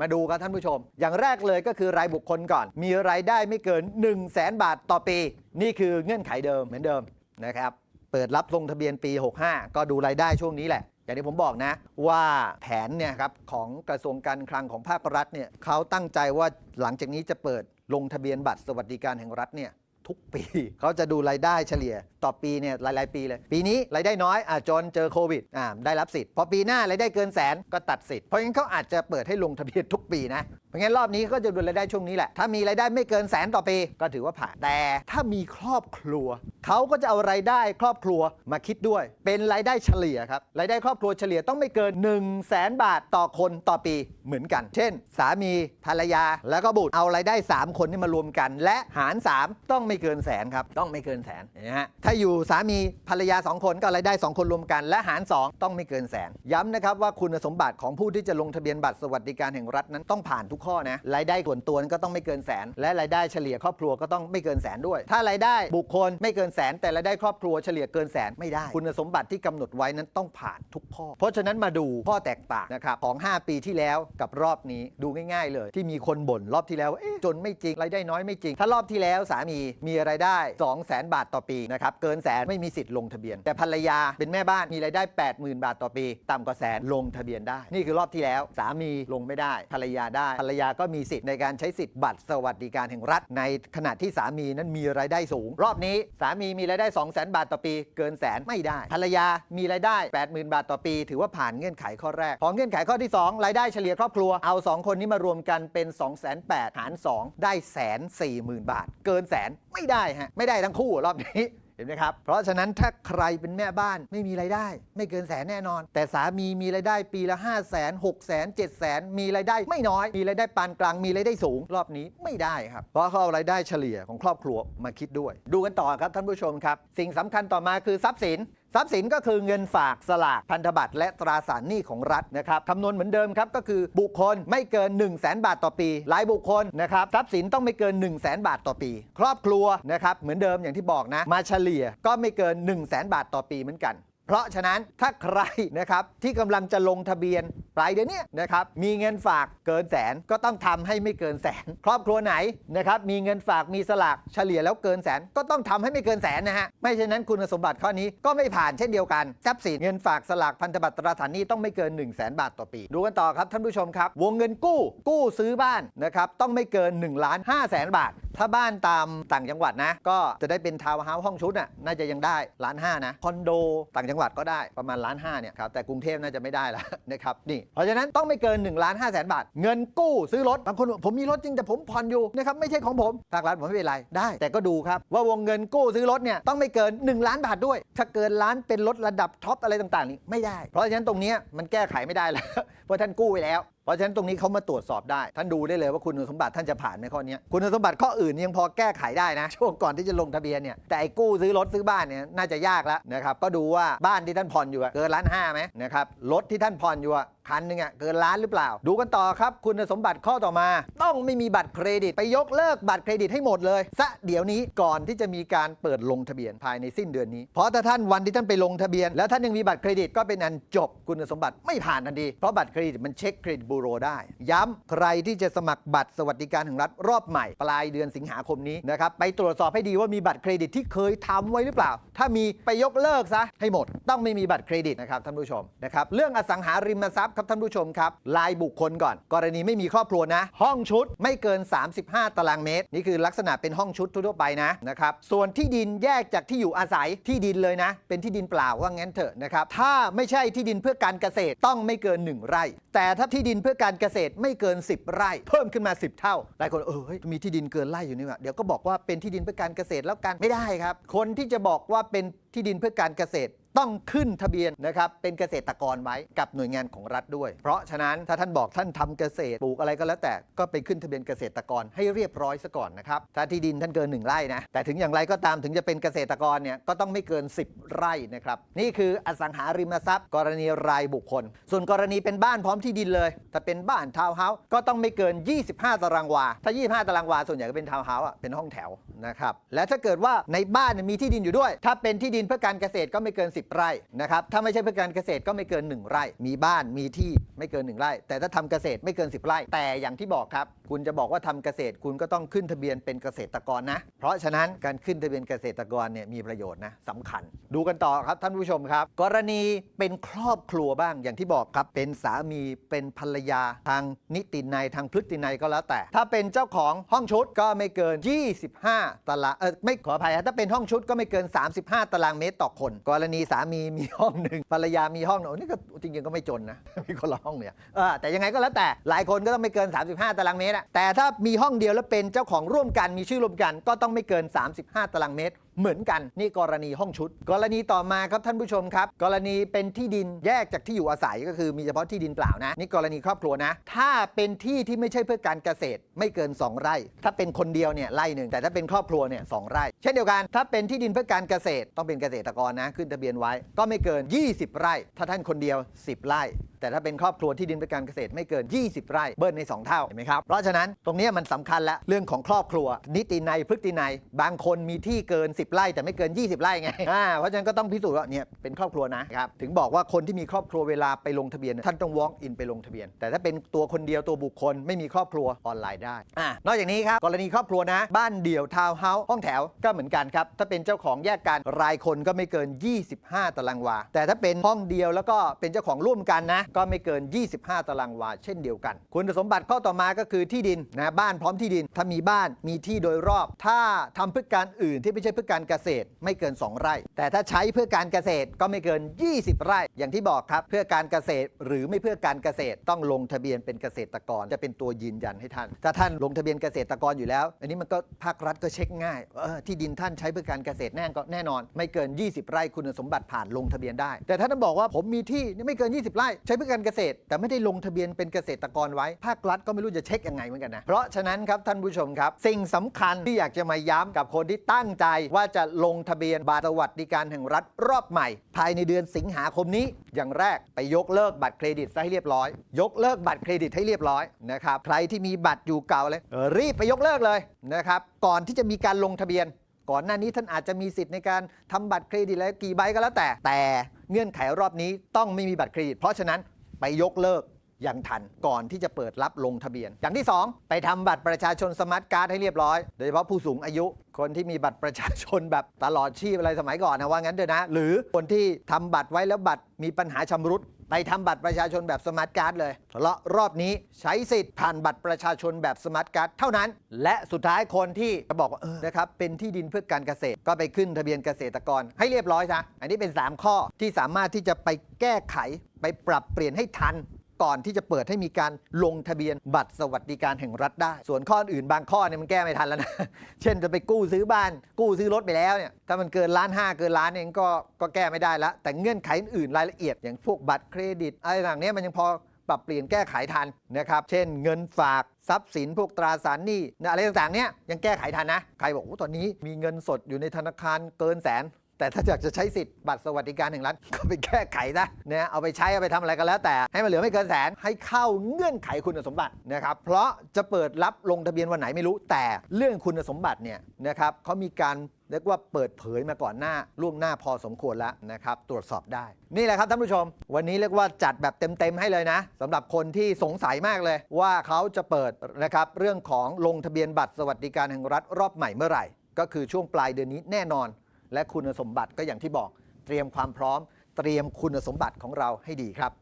มาดูครับท่านผู้ชม อย่างแรกเลยก็คือรายบุคคลก่อน มีรายได้ไม่เกิน 1 0 0 0 0แสนบาทต่อปี นี่คือเงื่อนไขเดิมเหมือนเดิมนะครับ เปิดรับลงทะเบียนปี 65 ก็ดูรายได้ช่วงนี้แหละ อย่างที่ผมบอกนะ ว่าแผนเนี่ยครับของกระทรวงการคลังของภาครัฐเนี่ยเขาตั้งใจว่าหลังจากนี้จะเปิดลงทะเบียนบัตรสวัสดิการแห่งรัฐเนี่ย ทุกปี เขาจะดูรายได้เฉลี่ย ต่อปีเนี่ยหลาย ๆ ปีเลย ปีนี้รายได้น้อยอะจนเจอโควิดอ่าได้รับสิทธิ์พอปีหน้ารายได้เกินแสนก็ตัดสิทธิ์เพราะงั้นเขาอาจจะเปิดให้ลงทะเบียนทุกปีนะ ราะงั้นรอบนี้ก็จะดูรายได้ช่วงนี้แหละ ถ้ามีรายได้ไม่เกินแสนต่อปีก็ถือว่าผ่าน แต่ถ้ามีครอบครัว เขาก็จะเอารายได้ครอบครัวมาคิดด้วย เป็นรายได้เฉลี่ยครับ รายได้ครอบครัวเฉลี่ยต้องไม่เกิน 1 0 0 0 0แสนบาทต่อคนต่อปีเหมือนกัน เช่น สามีภรรยา แล้วก็บุตร เอารายได้ 3 คนนี่มารวมกัน และหาร 3 ต้องไม่เกินแสนครับ ต้องไม่เกินแสนนไหมฮะ ถ้าอยู่สามีภรรยา 2 คนก็รายได้ 2 คนรวมกัน และหาร 2 ต้องไม่เกินแสน ย้ำนะครับว่าคุณสมบัติของผู้ที่จะลงทะเบียนบัตรสวัสดิการแห่งรัฐนั้นต้องผ่านทุกข้อนะรายได้ส่วนตัวก็ต้องไม่เกินแสน และรายได้เฉลี่ยครอบครัวก็ต้องไม่เกินแสนด้วย ถ้ารายได้บุคคลไม่เกินแสน แต่รายได้ครอบครัวเฉลี่ยเกินแสนไม่ได้ คุณสมบัติที่กำหนดไว้นั้นต้องผ่านทุกข้อ เพราะฉะนั้นมาดูข้อแตกต่างนะครับของ 5 ปีที่แล้วกับรอบนี้ดูง่าย ๆ เลย ที่มีคนบ่นรอบที่แล้วจนไม่จริงรายได้น้อยไม่จริง ถ้ารอบที่แล้วสามีมีรายได้ 2 0 0 0 0 0บาทต่อปีนะครับเกินแสนไม่มีสิทธิ์ลงทะเบียน แต่ภรรยาเป็นแม่บ้านมีรายได้ 80,000 บาทต่อปีต่ำกว่าแสนลงทะเบียนได้ นี่คือรอบที่แล้วสามีลงไม่ได้ภรรยาได้ภรรรยาก็มีสิทธิ์ในการใช้สิทธิ์บัตรสวัสดิการแห่งรัฐ ในขณะที่สามีนั้นมีรายได้สูง รอบนี้สามีมีรายได้ 2 0 0 0 0 0 บาทต่อปี เกินแสนไม่ได้ ภรรยามีรายได้ 80,000 บาทต่อปี ถือว่าผ่านเงื่อนไขข้อแรก พอเงื่อนไขข้อที่ 2 รายได้เฉลี่ยครอบครัวเอา 2 คนนี้มารวมกันเป็น 2 8 0 0 0หาร 2 ได้แสนสี่หมื่นบาท เกินแสนไม่ได้ฮะไม่ได้ทั้งคู่รอบนี้ เห็นไหมครับ เพราะฉะนั้นถ้าใครเป็นแม่บ้านไม่มีรายได้ ไม่เกินแสนแน่นอน แต่สามีมีรายได้ปีละ 5 0 0 0 0 0 6 0 0 0 0 7 0 0 0 มีรายได้ไม่น้อย มีรายได้ปานกลาง มีรายได้สูง รอบนี้ไม่ได้ครับ เพราะเขาเอารายได้เฉลี่ยของครอบครัวมาคิดด้วย ดูกันต่อครับท่านผู้ชมครับ สิ่งสำคัญต่อมาคือทรัพย์สิน ทรัพย์สินก็คือเงินฝากสลากพันธบัตรและตราสารหนี้ของรัฐนะครับคำนวณเหมือนเดิมครับก็คือบุคคลไม่เกิน 1 0 0 0 0แบาทต่อปีรายบุคคลนะครับทรัพย์สินต้องไม่เกิน 1 0 0 0 0แบาทต่อปี ครอบครัวนะครับเหมือนเดิมอย่างที่บอกนะมาเฉลี่ยก็ไม่เกิน 1 0 0 0 0แบาทต่อปีเหมือนกัน เพราะฉะนั้นถ้าใครนะครับที่กำลังจะลงทะเบียนปลายเดือนนี้นะครับมีเงินฝากเกินแสนก็ต้องทำให้ไม่เกินแสน ครอบครัวไหนนะครับมีเงินฝากมีสลากเฉลี่ยแล้วเกินแสนก็ต้องทำให้ไม่เกินแสนนะฮะไม่เช่นนั้นคุณสมบัติข้อนี้ก็ไม่ผ่านเช่นเดียวกันทรัพย์สินเงินฝากสลากพันธบัตรตราสารหนี้ต้องไม่เกิน 1 0 0 0 0แบาทต่อปี ดูกันต่อครับท่านผู้ชมครับ วงเงินกู้กู้ซื้อบ้านนะครับต้องไม่เกิน1ล้าน5แสนบาท ถ้าบ้านตามต่างจังหวัดนะ ก็จะได้เป็นทาวน์เฮาส์ห้องชุดน่ะน่าจะยังได้ล้านห้านะคอนโดต่างจังหวัดก็ได้ประมาณล้านห้าเนี่ยครับแต่กรุงเทพน่าจะไม่ได้แล้วนะครับนี่เพราะฉะนั้นต้องไม่เกิน1ล้าน5แสนบาท เงินกู้ซื้อรถบางคนผมมีรถจริงแต่ผมผ่อนอยู่นะครับไม่ใช่ของผมภาครัฐผมไม่เป็นไรได้ แต่ก็ดูครับว่าวงเงินกู้ซื้อรถเนี่ยต้องไม่เกิน 1 ล้านบาทด้วย ถ้าเกินล้านเป็นรถระดับท็อปอะไรต่างๆนี่ไม่ได้ เพราะฉะนั้นตรงนี้มันแก้ไขไม่ได้แล้วเพราะท่านกู้ไปแล้ว ราะฉะนั้นตรงนี้เขามาตรวจสอบได้ ท่านดูได้เลยว่าคุณสมบัติท่านจะผ่านในข้อนี้คุณสมบัติข้ออื่นยังพอแก้ไขได้นะ ช่วงก่อนที่จะลงทะเบียนเนี่ยแต่ไอ้กู้ซื้อรถซื้อบ้านเนี่ยน่าจะยากแล้วนะครับก็ดูว่าบ้านที่ท่านผ่อนอยู่เกินล้านห้าไหมนะครับรถที่ท่านผ่อนอยู่คันหนึงอะเกินล้านหรือเปล่า ดูกันต่อครับ คุณสมบัติข้อต่อมา ต้องไม่มีบัตรเครดิต ไปยกเลิกบัตรเครดิตให้หมดเลยซะเดี๋ยวนี้ก่อนที่จะมีการเปิดลงทะเบียนภายในสิ้นเดือนนี้ เพราะถ้าท่านวันที่ท่านไปลงทะเบียน แล้วท่านยังมีบัตรเครดิตก็เป็นอันจบคุณสมบัติไม่ผ่านทันทีเพราะบัตรเครดิตมันเช็คเครดิตบูโรได้ ย้ำใครที่จะสมัครบัตรสวัสดิการแห่งรัฐรอบใหม่ ปลายเดือนสิงหาคมนี้นะครับไปตรวจสอบให้ดีว่ามีบัตรเครดิตที่เคยทำไว้หรือเปล่า ถ้ามีไปยกเลิกซะให้หมด ต้องไม่มีบัตรเครดิตนะครับท่านผู้ชมนะครับเรื่องอสังหาริมทรัพย์ครับท่านผู้ชมครับรายบุคคลก่อน กรณีไม่มีครอบครัวนะ ห้องชุดไม่เกิน 35 ตารางเมตร นี่คือลักษณะเป็นห้องชุดทั่วไปนะนะครับส่วนที่ดินแยกจากที่อยู่อาศัยที่ดินเลยนะ เป็นที่ดินเปล่าว่างั้นเถอะนะครับถ้าไม่ใช่ที่ดินเพื่อการเกษตรต้องไม่เกิน 1 ไร่ แต่ถ้าที่ดินเพื่อการเกษตรไม่เกิน 10 ไร่ เพิ่มขึ้นมา 10 เท่าหลายคนเออเฮ้ยมีที่ดินเกินไร่อยู่นี่หว่าเดี๋ยวก็บอกว่าเป็นที่ดินเพื่อการเกษตรแล้วกันไม่ได้ครับ คนที่จะบอกว่าเป็น ที่ดินเพื่อการเกษตรต้องขึ้นทะเบียนนะครับเป็นเกษตรกรไว้กับหน่วยงานของรัฐด้วย เพราะฉะนั้นถ้าท่านบอกท่านทำเกษตรปลูกอะไรก็แล้วแต่ก็ไปขึ้นทะเบียนเกษตรกรให้เรียบร้อยซะก่อนนะครับถ้าที่ดินท่านเกิน 1 ไร่นะแต่ถึงอย่างไรก็ตามถึงจะเป็นเกษตรกรเนี่ยก็ต้องไม่เกิน 10 ไร่นะครับนี่คืออสังหาริมทรัพย์ กรณีรายบุคคล ส่วนกรณีเป็นบ้านพร้อมที่ดินเลย ถ้าเป็นบ้านทาวน์เฮาส์ก็ต้องไม่เกิน 25 ตารางวา ถ้า 25 ตารางวาส่วนใหญ่ก็เป็นทาวน์เฮาส์อะเป็นห้องแถวนะครับและถ้าเกิดว่าในบ้านมีที่ดินอยู่ด้วย ถ้าเป็นที่ดินเพื่อการเกษตรก็ไม่เกิน 10 ไร่นะครับถ้าไม่ใช่เพื่อการเกษตรก็ไม่เกิน 1 ไร่ มีบ้านมีที่ไม่เกิน 1 ไร่ แต่ถ้าทำเกษตรไม่เกิน 10 ไร่ แต่อย่างที่บอกครับ คุณจะบอกว่าทำเกษตรคุณก็ต้องขึ้นทะเบียนเป็นเกษตรกรนะ เพราะฉะนั้นการขึ้นทะเบียนเกษตรกรเนี่ยมีประโยชน์นะสำคัญ ดูกันต่อครับท่านผู้ชมครับ กรณีเป็นครอบครัวบ้างอย่างที่บอกครับ เป็นสามีเป็นภรรยาทางนิตินัยทางพฤตินัยก็แล้วแต่ ถ้าเป็นเจ้าของห้องชุดก็ไม่เกิน 25ตารางเออไม่ขออภัยถ้าเป็นห้องชุดก็ไม่เกิน 35ตารางางเมตรต่อคน กรณีสามีมีห้องหนึ่งภรรยามีห้องหนึ่งโอ้นี่ก็จริงๆก็ไม่จนนะ มีคนละห้องเนี่ยเออแต่ยังไงก็แล้วแต่หลายคนก็ต้องไม่เกิน 35 ตารางเมตรอะแต่ถ้ามีห้องเดียวแล้วเป็นเจ้าของร่วมกันมีชื่อร่วมกันก็ต้องไม่เกิน 35 ตารางเมตร เหมือนกันนี่กรณีห้องชุด กรณีต่อมาครับท่านผู้ชมครับ กรณีเป็นที่ดินแยกจากที่อยู่อาศัยก็คือมีเฉพาะที่ดินเปล่านะ นี่กรณีครอบครัวนะ ถ้าเป็นที่ที่ไม่ใช่เพื่อการเกษตรไม่เกิน 2 ไร่ ถ้าเป็นคนเดียวเนี่ยไร่หนึ่งแต่ถ้าเป็นครอบครัวเนี่ยสองไร่ เช่นเดียวกัน ถ้าเป็นที่ดินเพื่อการเกษตรต้องเป็นเกษตรกรนะขึ้นทะเบียนไว้ก็ไม่เกิน 20 ไร่ ถ้าท่านคนเดียว 10 ไร่แต่ถ้าเป็นครอบครัวที่ดินเพื่อการเกษตรไม่เกิน 20 ไร่เบิ้ลใน 2 เท่าเห็นไหมครับเพราะฉะนั้นตรงนี้มันสำคัญล้วเรื่องของครอบครัว นิตินัยพฤตินัยบางคนมีที่เกิน 10 ไร่แต่ไม่เกิน 20 ไร่ไงอ่าเพราะฉะนั้นก็ต้องพิสูจน์ว่าเนี่ยเป็นครอบครัวนะครับถึงบอกว่าคนที่มีครอบครัวเวลาไปลงทะเบียน ท่านต้อง walk in ไปลงทะเบียน แต่ถ้าเป็นตัวคนเดียวตัวบุคคลไม่มีครอบครัวออนไลน์ได้อ่านอกจากนี้ครับกรณีครอบครัวนะบ้านเดี่ยวทาวน์เฮาส์ห้องแถวก็เหมือนกันครับถ้าเป็นเจ้าของแยกกันรายคนก็ไม่เกิน 25 ตารางวาแต่ถ้าเป็นห้องเดียวแล้วก็เป็นเจ้าของร่วมกันนะก็ไม่เกิน 25 ตารางวาเช่นเดียวกัน คุณสมบัติข้อต่อมาก็คือที่ดินนะบ้านพร้อมที่ดิน ถ้ามีบ้านมีที่โดยรอบ ถ้าทำเพื่อการอื่นที่ไม่ใช่เพื่อการเกษตรไม่เกิน 2 ไร่ แต่ถ้าใช้เพื่อการเกษตรก็ไม่เกิน 20 ไร่ อย่างที่บอกครับ เพื่อการเกษตรหรือไม่เพื่อการเกษตรต้องลงทะเบียนเป็นเกษตรกรจะเป็นตัวยืนยันให้ท่าน ถ้าท่านลงทะเบียนเกษตรกรอยู่แล้ว อันนี้มันก็ภาครัฐก็เช็คง่ายออที่ดินท่านใช้เพื่อการเกษตรแน่ก็แน่นอน ไม่เกิน 20 ไร่คุณสมบัติผ่านลงทะเบียนได้ แต่ถ้าท่านบอกว่าผมมีที่นี่ไม่เกิน 20 ไร่ใช้เพื่อการเกษตร แต่ไม่ได้ลงทะเบียนเป็นเกษตรกรไว้ภาครัฐก็ไม่รู้จะเช็คยังไงเหมือนกันนะเพราะฉะนั้นครับท่านผู้ชมครับ สิ่งสำคัญที่อยากจะมาย้ำกับคนที่ตั้งใจ ว่าจะลงทะเบียนบัตรสวัสดิการแห่งรัฐรอบใหม่ ภายในเดือนสิงหาคมนี้อย่างแรกไปยกเลิกบัตรเครดิตซะให้เรียบร้อย ยกเลิกบัตรเครดิตให้เรียบร้อยนะครับใครที่มีบัตรอยู่เก่าเลยเออรีบไปยกเลิกเลยนะครับก่อนที่จะมีการลงทะเบียน ก่อนหน้านี้ท่านอาจจะมีสิทธิ์ในการทำบัตรเครดิตแล้วกี่ใบก็แล้วแต่แต่ เงื่อนไขรอบนี้ต้องไม่มีบัตรเครดิต เพราะฉะนั้นไปยกเลิกอย่างทันก่อนที่จะเปิดรับลงทะเบียน อย่างที่ 2 ไปทำบัตรประชาชนสมาร์ทการ์ดให้เรียบร้อย โดยเฉพาะผู้สูงอายุ คนที่มีบัตรประชาชนแบบตลอดชีพอะไรสมัยก่อนนะว่างั้นเถอะนะ หรือคนที่ทำบัตรไว้แล้วบัตรมีปัญหาชำรุด ไปทำบัตรประชาชนแบบสมาร์ทการ์ดเลยแล้วรอบนี้ใช้สิทธิ์ผ่านบัตรประชาชนแบบสมาร์ทการ์ดเท่านั้น และสุดท้ายคนที่จะบอกว่าเออนะครับเป็นที่ดินเพื่อการเกษตร ก็ไปขึ้นทะเบียนเกษตรกรให้เรียบร้อยซะอันนี้เป็น 3 ข้อที่สามารถที่จะไปแก้ไขไปปรับเปลี่ยนให้ทัน ก่อนที่จะเปิดให้มีการลงทะเบียนบัตรสวัสดิการแห่งรัฐได้ ส่วนข้ออื่นบางข้อเนี่ยมันแก้ไม่ทันแล้วนะ เช่นจะไปกู้ซื้อบ้าน กู้ซื้อรถไปแล้วเนี่ยถ้ามันเกินล้านห้าเกินล้านเองก็ก็แก้ไม่ได้แล้วแต่เงื่อนไขอื่นรายละเอียด อย่างพวกบัตรเครดิตอะไรต่างเนี้มันยังพอปรับเปลี่ยนแก้ไขทันนะครับ เช่นเงินฝากทรัพย์สินพวกตราสารหนี้อะไรต่างๆเนี้ยยังแก้ไขทันนะ ใครบอกว่าตอนนี้มีเงินสดอยู่ในธนาคารเกินแสน แต่ถ้าอยากจะใช้สิทธิ์บัตรสวัสดิการแห่งรัฐก็ไปแก้ไขนะนะเอาไปใช้เอาไปทำอะไรก็แล้วแต่ ให้มันเหลือไม่เกินแสนให้เข้าเงื่อนไขคุณสมบัตินะครับเพราะจะเปิดรับลงทะเบียนวันไหนไม่รู้ แต่เรื่องคุณสมบัติเนี่ยนะครับเขามีการเรียกว่าเปิดเผยมาก่อนหน้าล่วงหน้าพอสมควรแล้วนะครับ ตรวจสอบได้ นี่แหละครับท่านผู้ชม วันนี้เรียกว่าจัดแบบเต็ม ๆ ให้เลยนะสำหรับคนที่สงสัยมากเลย ว่าเขาจะเปิดนะครับเรื่องของลงทะเบียนบัตรสวัสดิการแห่งรัฐรอบใหม่เมื่อไหร่ ก็คือช่วงปลายเดือนนี้แน่นอน และคุณสมบัติก็อย่างที่บอกเตรียมความพร้อม เตรียมคุณสมบัติของเราให้ดีครับ